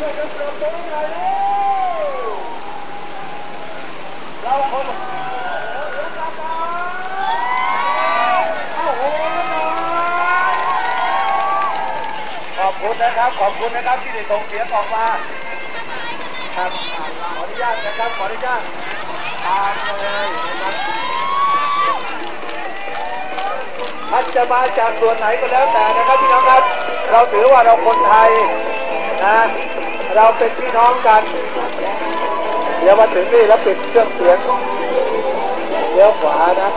ขอบคุณนะครับ ขอบคุณนะครับที่ได้ส่งเสียงออกมาครับขออนุญาตนะครับขออนุญาตทานเลยะครับท่านจะมาจากส่วนไหนก็แล้วแต่นะครับพี่น้องครับ เราถือว่าเราคนไทยนะ เราเป็นพี่น้องกัน เดี๋ยวมาถึงนี่แล้วปิดเครื่องเสียงเลี้ยวขวานะ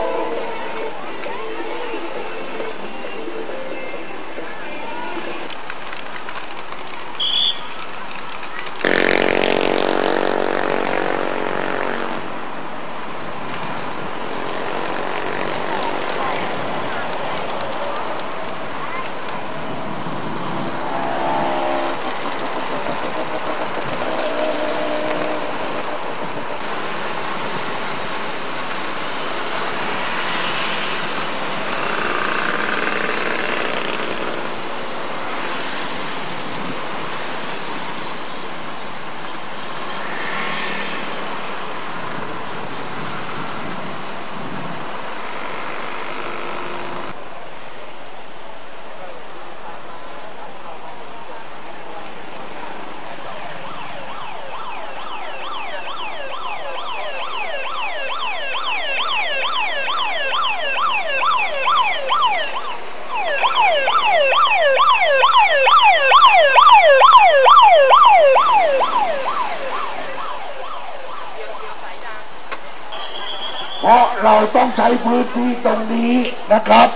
เพราะเราต้องใช้พื้นที่ตรงนี้นะครับ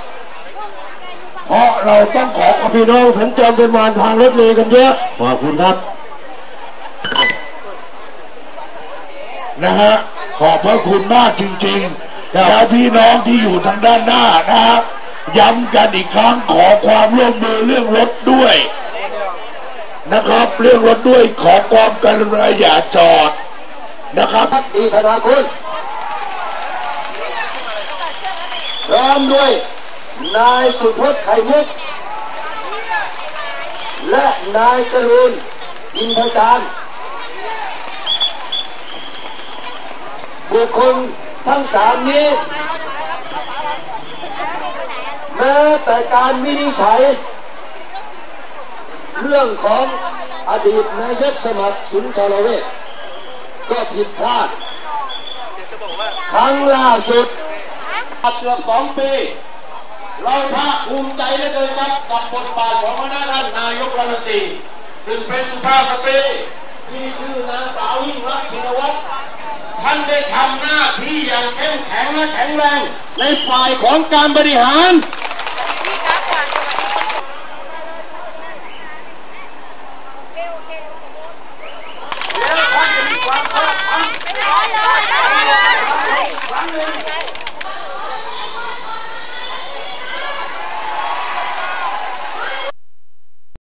เพราะเราต้องขอกับพี่น้องสัญจรเป็นมานทางรถเมล์กันเยอะขอบคุณครับ นะฮะขอบพระคุณมากจริงๆแล้วพี่น้องที่อยู่ทางด้านหน้านะครับย้ำกันอีกครั้งขอความร่วมมือเรื่องรถด้วย นะครับเรื่องรถด้วยขอความกรุณาอย่าจอดนะครับอีธนาคุณพ ร้อมด้วยนายสุพจน์ไข่มุก และนายจรูนอินทจารย์บุคคลทั้งสามนี้ แม้แต่การวินิจฉัย เรื่องของอดีตนายกสมัครสุนทรเวชก็ผิดพลาด ครั้งล่าสุด เกือบสองปี เราภาคภูมิใจเหลือเกินครับกับบทบาทของคณะท่านนายกรัฐมนตรีซึ่งเป็นสุภาพสตรีที่ชื่อนางสาวยิ่งรักชินวัตรท่านได้ทำหน้าที่อย่างเข้มแข็งและแข็งแรงในฝ่ายของการบริหาร